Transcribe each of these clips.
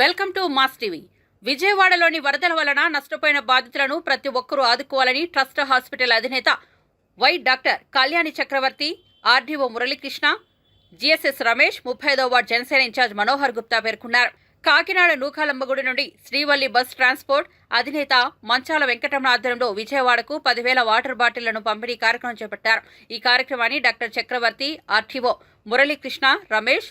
Welcome to mass TV. విజయవాడలోని వరదల వలన నష్టపోయిన బాధితులను ప్రతి ఒక్కరూ ఆదుకోవాలని ట్రస్ట్ హాస్పిటల్ అధినేత Y doctor Kalyani Chakravarthi RDO Muralikrishna GSS Ramesh ముప్పై ఐదో వార్డు జనసేన ఇన్ఛార్జ్ మనోహర్ గుప్తా పేర్కొన్నారు. కాకినాడ నూకాలమ్మగుడి నుండి శ్రీవల్లి బస్ ట్రాన్స్పోర్ట్ అధినేత మంచాల వెంకటరమణ ఆధ్వర్యంలో విజయవాడకు పదివేల వాటర్ బాటిళ్ళను పంపిణీ కార్యక్రమం చేపట్టారు. ఈ కార్యక్రమాన్ని డాక్టర్ చక్రవర్తి ఆర్టీఓ మురళీకృష్ణ రమేష్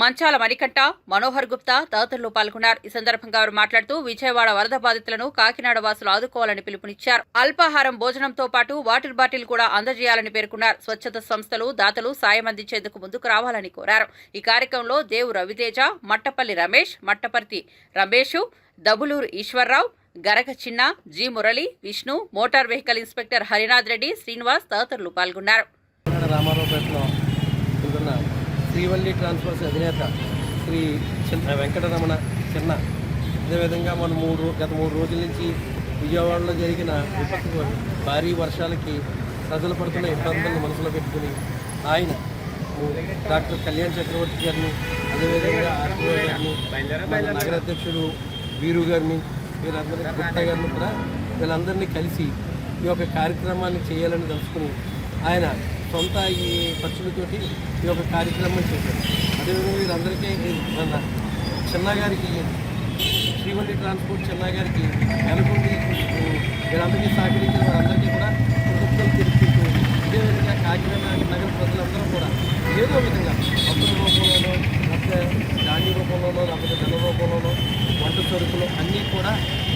మంచాల మణికంఠ మనోహర్ గుప్తా తదితరులు పాల్గొన్నారు. ఈ సందర్భంగా వారు మాట్లాడుతూ విజయవాడ వరద బాధితులను కాకినాడ వాసులు ఆదుకోవాలని పిలుపునిచ్చారు. అల్పాహారం భోజనంతో పాటు వాటర్ బాటిల్ కూడా అందజేయాలని పేర్కొన్నారు. స్వచ్ఛత సంస్థలు దాతలు సాయం అందించేందుకు ముందుకు రావాలని కోరారు. ఈ కార్యక్రమంలో దేవు Raviteja Mattapalli Ramesh Mattaparthi Ramesh Dabuluru Eswararao Garaga Chinna G Murali Vishnu motor vehicle inspector Harinath Reddy Srinivas తదితరులు పాల్గొన్నారు. రామారావుపేటలో శ్రీవల్లి ట్రాన్స్ఫర్స్ అధినేత శ్రీ చిన్న వెంకటరమణ చిన్న. అదేవిధంగా మనం మూడు గత మూడు రోజుల నుంచి విజయవాడలో జరిగిన విపత్తు భారీ వర్షాలకి ప్రజలు పడుతున్న ఇబ్బందులను మనసులో పెట్టుకుని ఆయన డాక్టర్ కళ్యాణ్ చక్రవర్తి గారిని అదేవిధంగా ఆర్టీఓ గారిని నగర అధ్యక్షుడు వీరు గారిని వీరందరినీ గుప్తా గారిని కూడా వీళ్ళందరినీ కలిసి ఈ యొక్క కార్యక్రమాన్ని చేయాలని తెలుసుకుని ఆయన సొంత ఈ ఖర్చులతోటి ఈ యొక్క కార్యక్రమం చేశారు. అదేవిధంగా వీరందరికీ మన చిన్నగారికి శ్రీవల్లి ట్రాన్స్పోర్ట్ చిన్నగారికి గారికి వీరందరికీ సహకరించిన వారందరికీ కూడా ప్రభుత్వం తెలుపుతూ ఇదేవిధంగా కాకినాడ నగర ప్రజలందరూ కూడా ఏదో విధంగా అప్పుల రూపంలోనో లేకపోతే ధాన్య రూపంలోనో లేకపోతే ధన రూపంలోనో వంట సరుకులు అన్నీ కూడా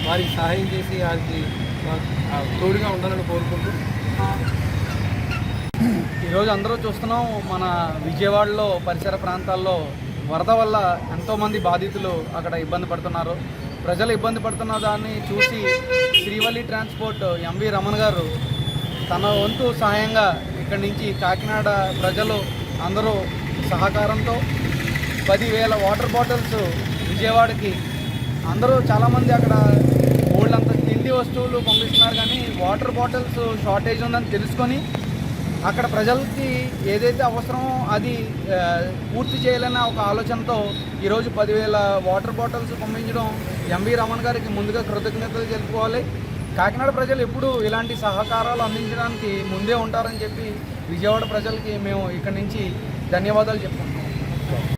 వారికి సహాయం చేసి వారికి తోడుగా ఉండాలని కోరుకుంటూ ఈరోజు అందరూ చూస్తున్నాం మన విజయవాడలో పరిసర ప్రాంతాల్లో వరద వల్ల ఎంతోమంది బాధితులు అక్కడ ఇబ్బంది పడుతున్నారు. ప్రజలు ఇబ్బంది పడుతున్న దాన్ని చూసి శ్రీవల్లి ట్రాన్స్పోర్ట్ ఎంవి రమణ గారు తన వంతు సహాయంగా ఇక్కడి నుంచి కాకినాడ ప్రజలు అందరూ సహకారంతో పదివేల వాటర్ బాటిల్స్ విజయవాడకి అందరూ చాలామంది అక్కడ ఊళ్ళంతా తిండి వస్తువులు పంపిస్తున్నారు కానీ వాటర్ బాటిల్స్ షార్టేజ్ ఉందని తెలుసుకొని అక్కడ ప్రజలకి ఏదైతే అవసరమో అది పూర్తి చేయాలన్న ఒక ఆలోచనతో ఈరోజు పదివేల వాటర్ బాటిల్స్ పంపించడం ఎంవి రమణ గారికి ముందుగా కృతజ్ఞతలు తెలుపుకోవాలి. కాకినాడ ప్రజలు ఎప్పుడు ఇలాంటి సహకారాలు అందించడానికి ముందే ఉంటారని చెప్పి విజయవాడ ప్రజలకి మేము ఇక్కడి నుంచి ధన్యవాదాలు చెప్పుకుంటున్నాం.